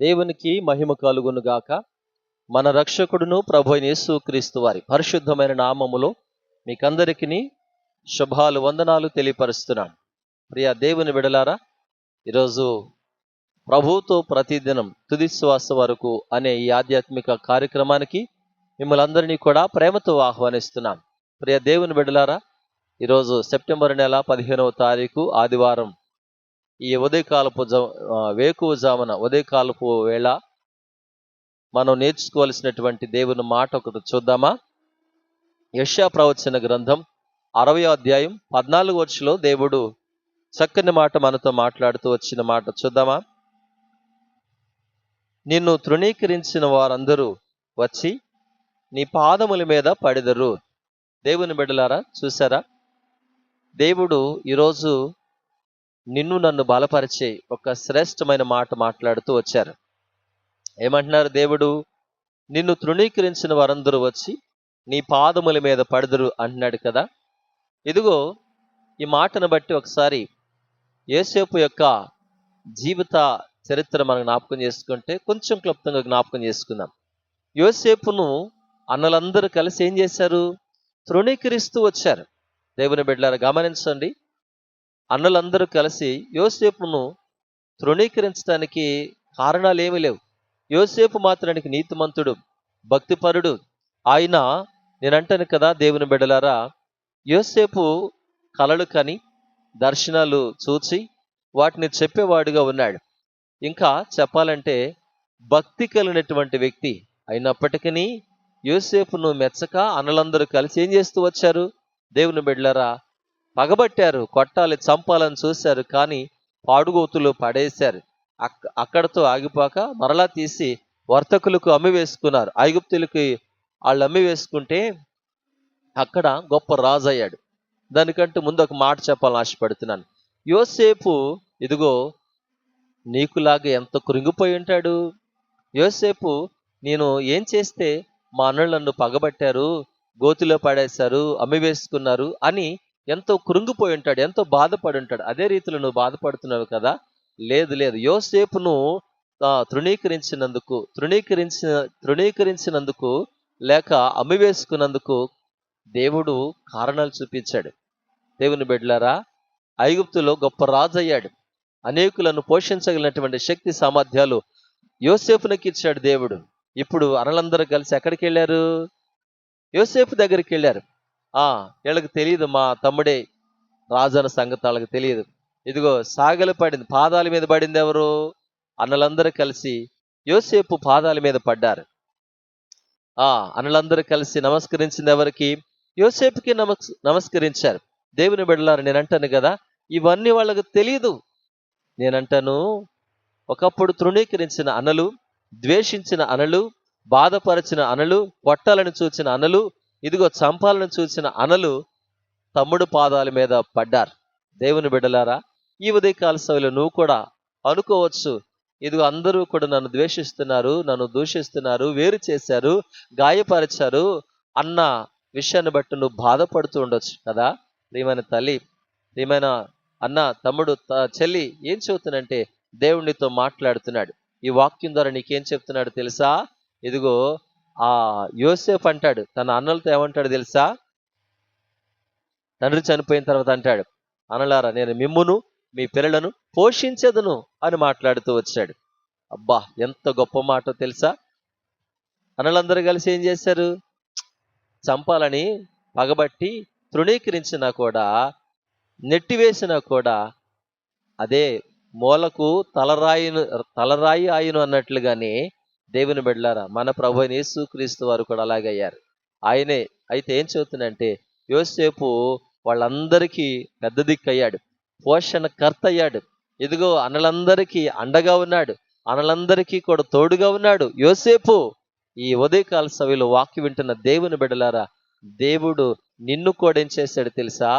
దేవునికి మహిమ కలుగును గాక. మన రక్షకుడును ప్రభు యేసు క్రీస్తు వారి పరిశుద్ధమైన నామములో మీకందరికీ శుభాలు వందనాలు తెలియపరుస్తున్నాను. ప్రియ దేవుని విడలారా ఈరోజు ప్రభుతో ప్రతిదినం తుది శ్వాస వరకు అనే ఈ ఆధ్యాత్మిక కార్యక్రమానికి మిమ్మల్ని అందరినీ కూడా ప్రేమతో ఆహ్వానిస్తున్నాం ప్రియ దేవుని బిడలారా ఈరోజు సెప్టెంబర్ నెల పదిహేనవ తారీఖు ఆదివారం ఈ ఉదయకాలపు జ వేకువ జామున ఉదయకాలపు వేళ మనం నేర్చుకోవాల్సినటువంటి దేవుని మాట ఒకటి చూద్దామా? యశా ప్రవచన గ్రంథం అరవై అధ్యాయం పద్నాలుగు వచ్చులో దేవుడు చక్కని మాట మనతో మాట్లాడుతూ వచ్చిన మాట చూద్దామా? నిన్ను తృణీకరించిన వారందరూ వచ్చి నీ పాదముల మీద పడిదరు. దేవుని బిడ్డలారా చూసారా దేవుడు ఈరోజు నిన్ను నన్ను బలపరిచే ఒక శ్రేష్టమైన మాట మాట్లాడుతూ వచ్చారు. ఏమంటున్నారు దేవుడు? నిన్ను తృణీకరించిన వారందరూ వచ్చి నీ పాదముల మీద పడదురు అంటున్నాడు కదా. ఇదిగో ఈ మాటను బట్టి ఒకసారి యేసేపు యొక్క జీవిత చరిత్ర మనం జ్ఞాపకం చేసుకుంటే కొంచెం క్లుప్తంగా జ్ఞాపకం చేసుకుందాం. యోసేపును అన్నలందరూ కలిసి ఏం చేశారు? తృణీకరిస్తూ వచ్చారు. దేవుని బిడ్డలారా గమనించండి. అన్నలందరూ కలిసి యోసేపును తృణీకరించడానికి కారణాలు ఏమీ లేవు. యోసేపు మాత్రానికి నీతిమంతుడు భక్తిపరుడు. ఆయన నేనంటాను కదా దేవుని బిడ్డలారా యోసేపు కలలు కని దర్శనాలు చూచి వాటిని చెప్పేవాడుగా ఉన్నాడు. ఇంకా చెప్పాలంటే భక్తి కలిగినటువంటి వ్యక్తి అయినప్పటికీ యోసేపును మెచ్చక అన్నలందరూ కలిసి ఏం చేస్తూ వచ్చారు? దేవుని బిడ్డలారా పగబట్టారు కొట్టాలి చంపాలని చూశారు కానీ పాడుగోతులు పడేశారు. అక్ అక్కడతో ఆగిపోక మరలా తీసి వర్తకులకు అమ్మి వేసుకున్నారు. ఐగుప్తులకి వాళ్ళు అమ్మి వేసుకుంటే అక్కడ గొప్ప రాజు అయ్యాడు దానికంటే ముందు ఒక మాట చెప్పాలని ఆశపడుతున్నాను. యోసేపు ఇదిగో నీకులాగా ఎంత కృంగిపోయి ఉంటాడు. యోసేపు నేను ఏం చేస్తే మా అన్నలు నన్ను పగబట్టారు గోతిలో పడేశారు అమ్మి వేసుకున్నారు అని ఎంతో కృంగిపోయి ఉంటాడు ఎంతో బాధపడి ఉంటాడు. అదే రీతిలో నువ్వు బాధపడుతున్నావు కదా? లేదు లేదు. యోసేపును తృణీకరించినందుకు తృణీకరించిన తృణీకరించినందుకు లేక అమ్మివేసుకున్నందుకు దేవుడు కారణాలు చూపించాడు. దేవుని బిడ్డలారా ఐగుప్తులో గొప్ప రాజు అయ్యాడు అనేకులను పోషించగలిగినటువంటి శక్తి సామర్థ్యాలు యోసేపునకి ఇచ్చాడు దేవుడు. ఇప్పుడు అరలందరూ కలిసి ఎక్కడికి వెళ్ళారు యోసేపు దగ్గరికి వెళ్ళారు. ఆ వీళ్ళకి తెలియదు మా తమ్ముడే రాజు అన్న సంగతి వాళ్ళకి తెలియదు. ఇదిగో సాగలు పడింది. పాదాల మీద పడింది ఎవరు? అన్నలందరూ కలిసి యోసేపు పాదాల మీద పడ్డారు. ఆ అన్నలందరూ కలిసి నమస్కరించింది ఎవరికి? యోసేపుకి నమస్ నమస్కరించారు. దేవుని బిడ్డలారు నేను అంటాను కదా ఇవన్నీ వాళ్ళకి తెలియదు నేనంటాను ఒకప్పుడు తృణీకరించిన అనలు ద్వేషించిన అనలు బాధపరిచిన అనలు కొట్టాలని చూచిన అనలు ఇదిగో చంపాలని చూసిన అనలు తమ్ముడు పాదాల మీద పడ్డారు. దేవుని బిడ్డలారా ఈ ఉదయకాల సభలో నువ్వు కూడా అనుకోవచ్చు ఇదిగో అందరూ కూడా నన్ను ద్వేషిస్తున్నారు నన్ను దూషిస్తున్నారు వేరు చేశారు గాయపరిచారు అన్న విషయాన్ని బట్టి నువ్వు బాధపడుతూ ఉండొచ్చు కదా? ప్రియమైన తల్లి ప్రియమైన అన్న తమ్ముడు చెల్లి ఏం చెబుతున్నంటే దేవునితో మాట్లాడుతున్నాడు. ఈ వాక్యం ద్వారా నీకేం చెప్తున్నాడు తెలుసా? ఇదిగో ఆ యోసేఫ్ అంటాడు. తన అన్నలతో ఏమంటాడు తెలుసా? తండ్రి చనిపోయిన తర్వాత అంటాడు అనలారా నేను మిమ్మును మీ పిల్లలను పోషించదును అని మాట్లాడుతూ వచ్చాడు. అబ్బా ఎంత గొప్ప మాట తెలుసా? అన్నలందరూ కలిసి ఏం చేశారు? చంపాలని పగబట్టి తృణీకరించినా కూడా నెట్టివేసినా కూడా అదే మూలకు తలరాయిను తలరాయి ఆయును అన్నట్లుగానే దేవుని బిడ్డలారా మన ప్రభు యేసు క్రీస్తు వారు కూడా అలాగే అయ్యారు. ఆయనే అయితే ఏం చెబుతుందంటే యోసేపు వాళ్ళందరికీ పెద్ద దిక్కు అయ్యాడు పోషణ కర్త అయ్యాడు. ఇదిగో అన్నలందరికీ అండగా ఉన్నాడు అన్నలందరికీ కూడా తోడుగా ఉన్నాడు. యోసేపు ఈ ఉదయకాల సభలో వాక్యం వింటున్న దేవుని బిడ్డలారా దేవుడు నిన్ను కూడా ఏం చేశాడు తెలుసా?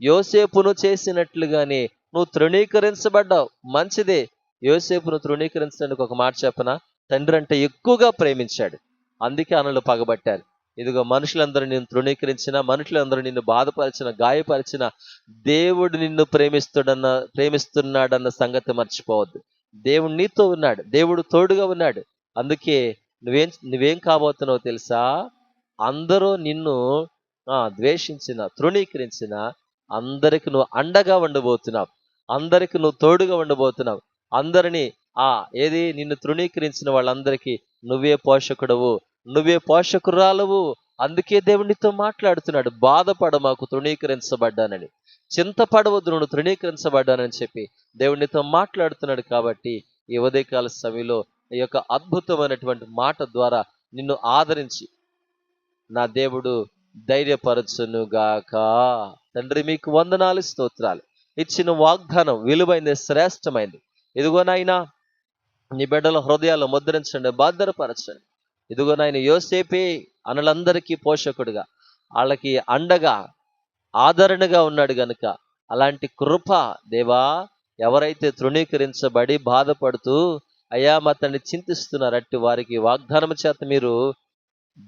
యోసేపును చేసినట్లుగానే నువ్వు తృణీకరించబడ్డావు మంచిదే. యోసేపును తృణీకరించడానికి ఒక మాట చెప్పనా? తండ్రి అంటే ఎక్కువగా ప్రేమించాడు. అందుకే అనలు పగబట్టారు. ఇదిగో మనుషులందరూ నిన్ను తృణీకరించిన మనుషులందరూ నిన్ను బాధపరిచిన గాయపరిచిన దేవుడు నిన్ను ప్రేమిస్తుడన్న ప్రేమిస్తున్నాడన్న సంగతి మర్చిపోవద్దు. దేవుడు నీతో ఉన్నాడు. దేవుడు తోడుగా ఉన్నాడు. అందుకే నువ్వేం నువ్వేం కాబోతున్నావో తెలుసా? అందరూ నిన్ను ద్వేషించిన తృణీకరించిన అందరికి నువ్వు అండగా ఉండబోతున్నావు. అందరికి నువ్వు తోడుగా ఉండబోతున్నావు. అందరినీ ఆ ఏది? నిన్ను తృణీకరించిన వాళ్ళందరికీ నువ్వే పోషకుడవు నువ్వే పోషకురాలవు. అందుకే దేవునితో మాట్లాడుతున్నాడు బాధపడ మాకు తృణీకరించబడ్డానని. చింతపడవద్దు నువ్వు తృణీకరించబడ్డానని చెప్పి దేవునితో మాట్లాడుతున్నాడు కాబట్టి ఈ ఉదయకాల సమయంలో ఈ యొక్క అద్భుతమైనటువంటి మాట ద్వారా నిన్ను ఆదరించి నా దేవుడు ధైర్యపరచునుగాక. తండ్రి మీకు వందనాలు స్తోత్రాలు. ఇచ్చిన వాగ్దానం విలువైంది శ్రేష్టమైంది. ఇదిగో నాయనా నీ బిడ్డల హృదయాలు ముద్రించండి భద్రపరచండి. ఇదిగో నాయన యోసేపే అనులందరికీ పోషకుడుగా వాళ్ళకి అండగా ఆదరణగా ఉన్నాడు గనుక అలాంటి కృప దేవా ఎవరైతే తృణీకరించబడి బాధపడుతూ అయ్యా మా చింతిస్తున్నారు అట్టి వారికి వాగ్దానం చేత మీరు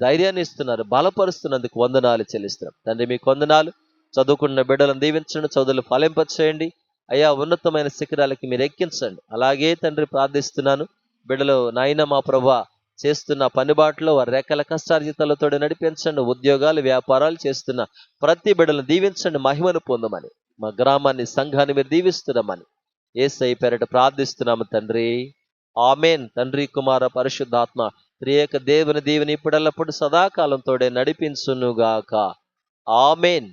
ధైర్యాన్ని ఇస్తున్నారు బలపరుస్తున్నందుకు వందనాలు చెల్లిస్తున్నారు తండ్రి మీకు వందనాలు. చదువుకున్న బిడ్డలను దీవించండి చదువులు ఫలింపచేయండి. అయ్యా ఉన్నతమైన శిఖరాలకి మీరు ఎక్కించండి. అలాగే తండ్రి ప్రార్థిస్తున్నాను. బిడ్డలు నాయన మా ప్రభా చేస్తున్న పనిబాట్లో వారి రెక్కల కష్టార్జితాలతో నడిపించండి. ఉద్యోగాలు వ్యాపారాలు చేస్తున్న ప్రతి బిడ్డలను దీవించండి. మహిమను పొందమని మా గ్రామాన్ని సంఘాన్ని మీరు దీవిస్తున్నామని ఏసై పేరట ప్రార్థిస్తున్నాము తండ్రి. ఆమెన్. తండ్రి కుమార పరిశుద్ధాత్మ త్రియేక దేవుని దీవెని ఇప్పుడెల్లప్పుడు సదాకాలంతోడే నడిపించునుగాక. ఆమెన్.